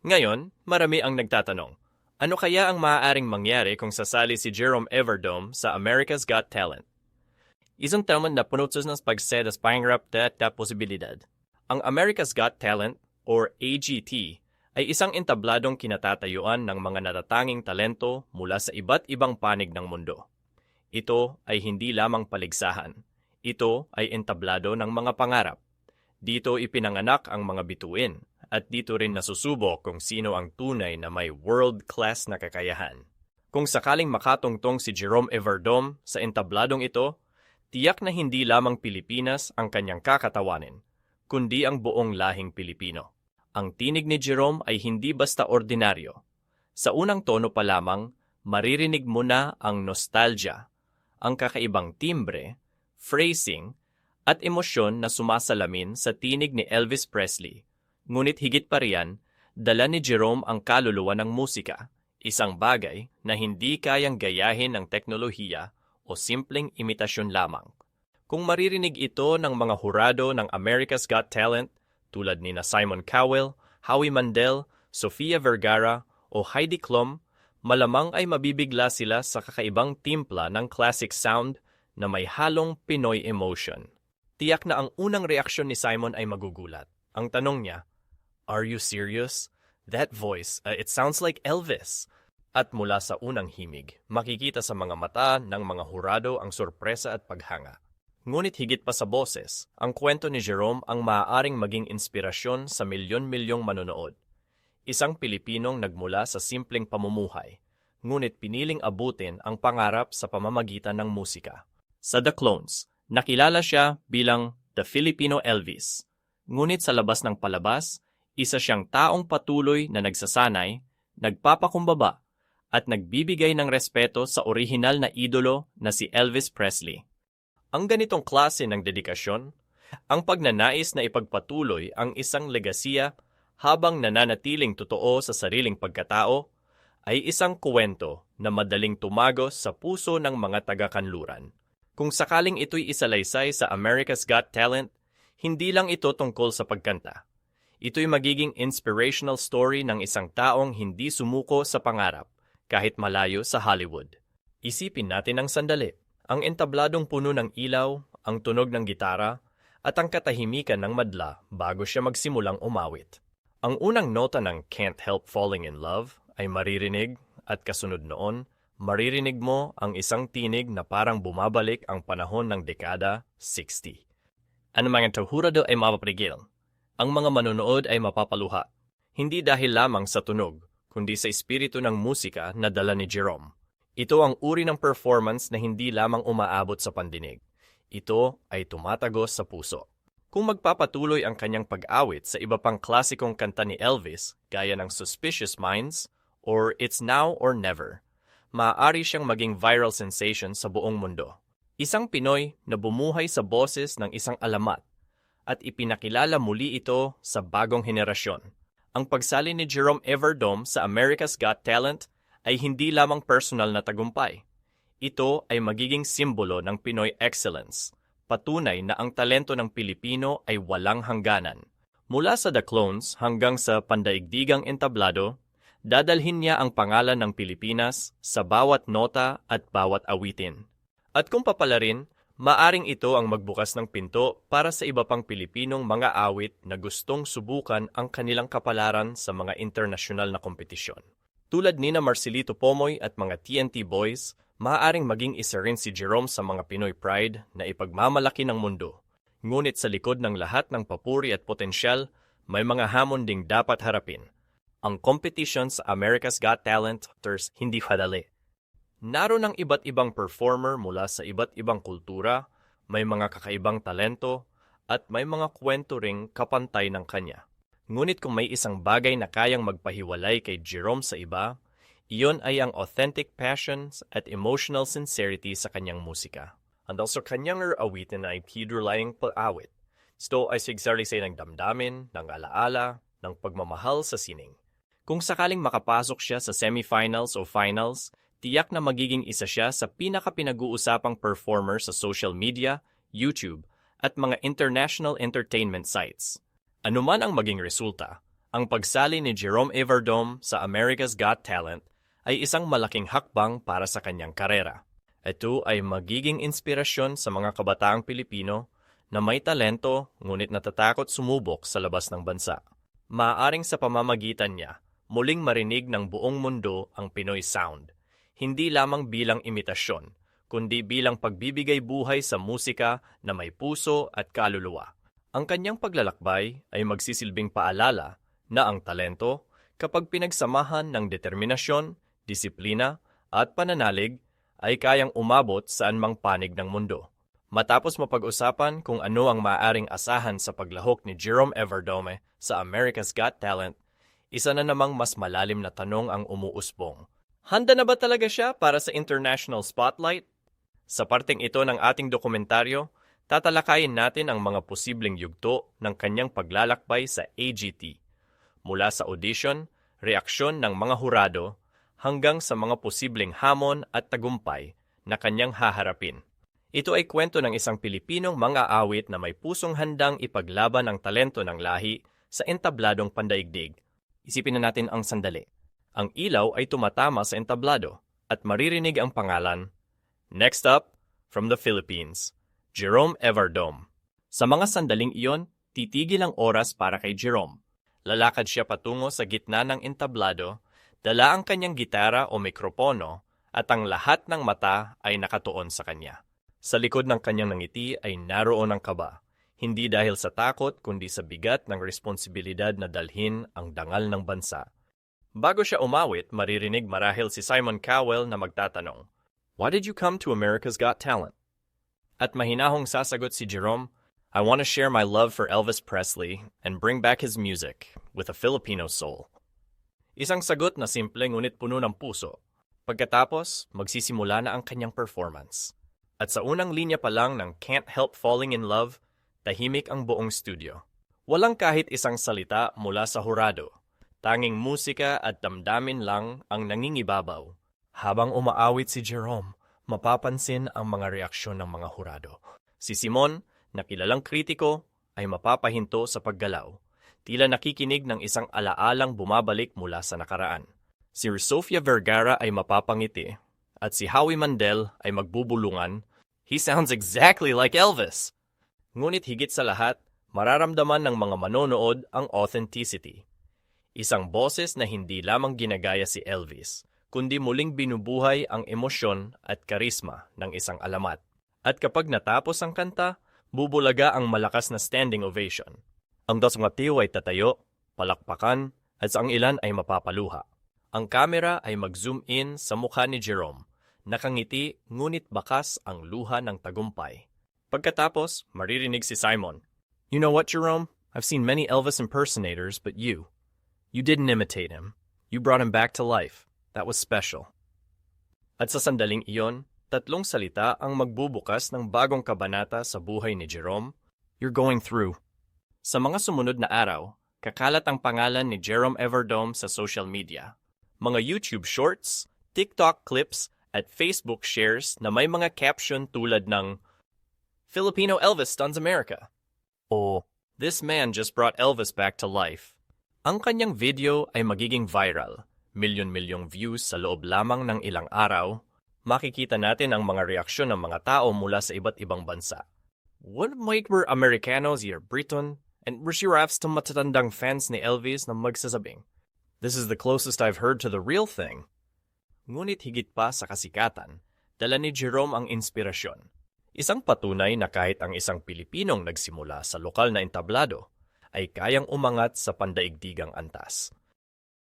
Ngayon, marami ang nagtatanong, ano kaya ang maaaring mangyari kung sasali si Jerome Everdome sa America's Got Talent? Isang teman na sa nas pagsedas pangarap at na posibilidad. Ang America's Got Talent, or AGT, ay isang entabladong kinatatayuan ng mga natatanging talento mula sa iba't ibang panig ng mundo. Ito ay hindi lamang paligsahan. Ito ay entablado ng mga pangarap. Dito ipinanganak ang mga bituin at dito rin nasusubok kung sino ang tunay na may world-class na kakayahan. Kung sakaling makatungtong si Jerome Everdome sa entabladong ito, tiyak na hindi lamang Pilipinas ang kanyang kakatawanin, kundi ang buong lahing Pilipino. Ang tinig ni Jerome ay hindi basta ordinaryo. Sa unang tono pa lamang, maririnig mo na ang nostalgia, ang kakaibang timbre, phrasing, at emosyon na sumasalamin sa tinig ni Elvis Presley. Ngunit higit pa riyan, dala ni Jerome ang kaluluwa ng musika, isang bagay na hindi kayang gayahin ng teknolohiya o simpleng imitasyon lamang. Kung maririnig ito ng mga hurado ng America's Got Talent, tulad ni na Simon Cowell, Howie Mandel, Sofia Vergara o Heidi Klum, malamang ay mabibigla sila sa kakaibang timpla ng classic sound na may halong Pinoy emotion. Tiyak na ang unang reaksyon ni Simon ay magugulat. Ang tanong niya, Are you serious? That voice, uh, it sounds like Elvis. At mula sa unang himig, makikita sa mga mata ng mga hurado ang sorpresa at paghanga. Ngunit higit pa sa boses, ang kwento ni Jerome ang maaaring maging inspirasyon sa milyon-milyong manonood. Isang Pilipinong nagmula sa simpleng pamumuhay, ngunit piniling abutin ang pangarap sa pamamagitan ng musika. Sa The Clones, nakilala siya bilang The Filipino Elvis. Ngunit sa labas ng palabas, isa siyang taong patuloy na nagsasanay, nagpapakumbaba, at nagbibigay ng respeto sa orihinal na idolo na si Elvis Presley. Ang ganitong klase ng dedikasyon, ang pagnanais na ipagpatuloy ang isang legasiya habang nananatiling totoo sa sariling pagkatao, ay isang kuwento na madaling tumagos sa puso ng mga taga-kanluran. Kung sakaling ito'y isalaysay sa America's Got Talent, hindi lang ito tungkol sa pagkanta. Ito'y magiging inspirational story ng isang taong hindi sumuko sa pangarap kahit malayo sa Hollywood. Isipin natin ang sandali ang entabladong puno ng ilaw, ang tunog ng gitara, at ang katahimikan ng madla bago siya magsimulang umawit. Ang unang nota ng Can't Help Falling in Love ay maririnig at kasunod noon, maririnig mo ang isang tinig na parang bumabalik ang panahon ng dekada 60. Ang mga tuhurado ay mapaprigil. Ang mga manonood ay mapapaluha. Hindi dahil lamang sa tunog, kundi sa espiritu ng musika na dala ni Jerome. Ito ang uri ng performance na hindi lamang umaabot sa pandinig. Ito ay tumatagos sa puso. Kung magpapatuloy ang kanyang pag-awit sa iba pang klasikong kanta ni Elvis, gaya ng Suspicious Minds or It's Now or Never, maaari siyang maging viral sensation sa buong mundo. Isang Pinoy na bumuhay sa boses ng isang alamat at ipinakilala muli ito sa bagong henerasyon. Ang pagsali ni Jerome Everdome sa America's Got Talent ay hindi lamang personal na tagumpay. Ito ay magiging simbolo ng Pinoy excellence, patunay na ang talento ng Pilipino ay walang hangganan. Mula sa The Clones hanggang sa pandaigdigang entablado, dadalhin niya ang pangalan ng Pilipinas sa bawat nota at bawat awitin. At kung papalarin, maaring ito ang magbukas ng pinto para sa iba pang Pilipinong mga awit na gustong subukan ang kanilang kapalaran sa mga internasyonal na kompetisyon. Tulad ni na Marcelito Pomoy at mga TNT Boys, maaaring maging isa rin si Jerome sa mga Pinoy Pride na ipagmamalaki ng mundo. Ngunit sa likod ng lahat ng papuri at potensyal, may mga hamon ding dapat harapin. Ang competition sa America's Got Talent Hunters hindi padali. Naroon ang iba't ibang performer mula sa iba't ibang kultura, may mga kakaibang talento, at may mga kwento ring kapantay ng kanya. Ngunit kung may isang bagay na kayang magpahiwalay kay Jerome sa iba, iyon ay ang authentic passions at emotional sincerity sa kanyang musika. Ang sa kanyang awitin ay hidrolayang paawit. Ito ay sigsalisay ng damdamin, ng alaala, ng pagmamahal sa sining. Kung sakaling makapasok siya sa semifinals o finals, tiyak na magiging isa siya sa pinaka-pinag-uusapang performer sa social media, YouTube, at mga international entertainment sites. Anuman ang maging resulta, Ang pagsali ni Jerome Everdome sa America's Got Talent ay isang malaking hakbang para sa kanyang karera. Ito ay magiging inspirasyon sa mga kabataang Pilipino na may talento ngunit natatakot sumubok sa labas ng bansa. Maaring sa pamamagitan niya, muling marinig ng buong mundo ang Pinoy Sound, hindi lamang bilang imitasyon, kundi bilang pagbibigay buhay sa musika na may puso at kaluluwa. Ang kanyang paglalakbay ay magsisilbing paalala na ang talento, kapag pinagsamahan ng determinasyon, disiplina, at pananalig, ay kayang umabot saan mang panig ng mundo. Matapos mapag-usapan kung ano ang maaring asahan sa paglahok ni Jerome Everdome sa America's Got Talent, isa na namang mas malalim na tanong ang umuusbong. Handa na ba talaga siya para sa international spotlight? Sa parteng ito ng ating dokumentaryo, tatalakayin natin ang mga posibleng yugto ng kanyang paglalakbay sa AGT. Mula sa audition, reaksyon ng mga hurado, hanggang sa mga posibleng hamon at tagumpay na kanyang haharapin. Ito ay kwento ng isang Pilipinong mga awit na may pusong handang ipaglaban ang talento ng lahi sa entabladong pandaigdig. Isipin na natin ang sandali. Ang ilaw ay tumatama sa entablado at maririnig ang pangalan. Next up, from the Philippines, Jerome Everdome. Sa mga sandaling iyon, titigil ang oras para kay Jerome. Lalakad siya patungo sa gitna ng entablado, dala ang kanyang gitara o mikropono at ang lahat ng mata ay nakatuon sa kanya. Sa likod ng kanyang nangiti ay naroon ang kaba, hindi dahil sa takot kundi sa bigat ng responsibilidad na dalhin ang dangal ng bansa. Bago siya umawit, maririnig marahil si Simon Cowell na magtatanong, Why did you come to America's Got Talent? At mahinahong sasagot si Jerome, I want to share my love for Elvis Presley and bring back his music with a Filipino soul. Isang sagot na simple ngunit puno ng puso. Pagkatapos, magsisimula na ang kanyang performance. At sa unang linya pa lang ng Can't Help Falling in Love, tahimik ang buong studio. Walang kahit isang salita mula sa hurado. Tanging musika at damdamin lang ang nangingibabaw. Habang umaawit si Jerome, mapapansin ang mga reaksyon ng mga hurado. Si Simon, na kilalang kritiko, ay mapapahinto sa paggalaw. Tila nakikinig ng isang alaalang bumabalik mula sa nakaraan. Si Sofia Vergara ay mapapangiti at si Howie Mandel ay magbubulungan. He sounds exactly like Elvis! Ngunit higit sa lahat, mararamdaman ng mga manonood ang authenticity. Isang boses na hindi lamang ginagaya si Elvis, kundi muling binubuhay ang emosyon at karisma ng isang alamat. At kapag natapos ang kanta, bubulaga ang malakas na standing ovation. Ang dasngatiw ay tatayo, palakpakan, at ang ilan ay mapapaluha. Ang kamera ay mag-zoom in sa mukha ni Jerome. Nakangiti ngunit bakas ang luha ng tagumpay. Pagkatapos, maririnig si Simon. You know what, Jerome? I've seen many Elvis impersonators, but you. You didn't imitate him. You brought him back to life. That was special. At sa sandaling iyon, tatlong salita ang magbubukas ng bagong kabanata sa buhay ni Jerome. You're going through. Sa mga sumunod na araw, kakalat ang pangalan ni Jerome Everdome sa social media. Mga YouTube shorts, TikTok clips, at Facebook shares na may mga caption tulad ng Filipino Elvis stuns America o This man just brought Elvis back to life. Ang kanyang video ay magiging viral, milyon-milyong views sa loob lamang ng ilang araw. Makikita natin ang mga reaksyon ng mga tao mula sa iba't ibang bansa. What might were Americanos or Briton and Rashirafs to matatandang fans ni Elvis na magsasabing, This is the closest I've heard to the real thing. Ngunit higit pa sa kasikatan, dala ni Jerome ang inspirasyon. Isang patunay na kahit ang isang Pilipinong nagsimula sa lokal na entablado ay kayang umangat sa pandaigdigang antas.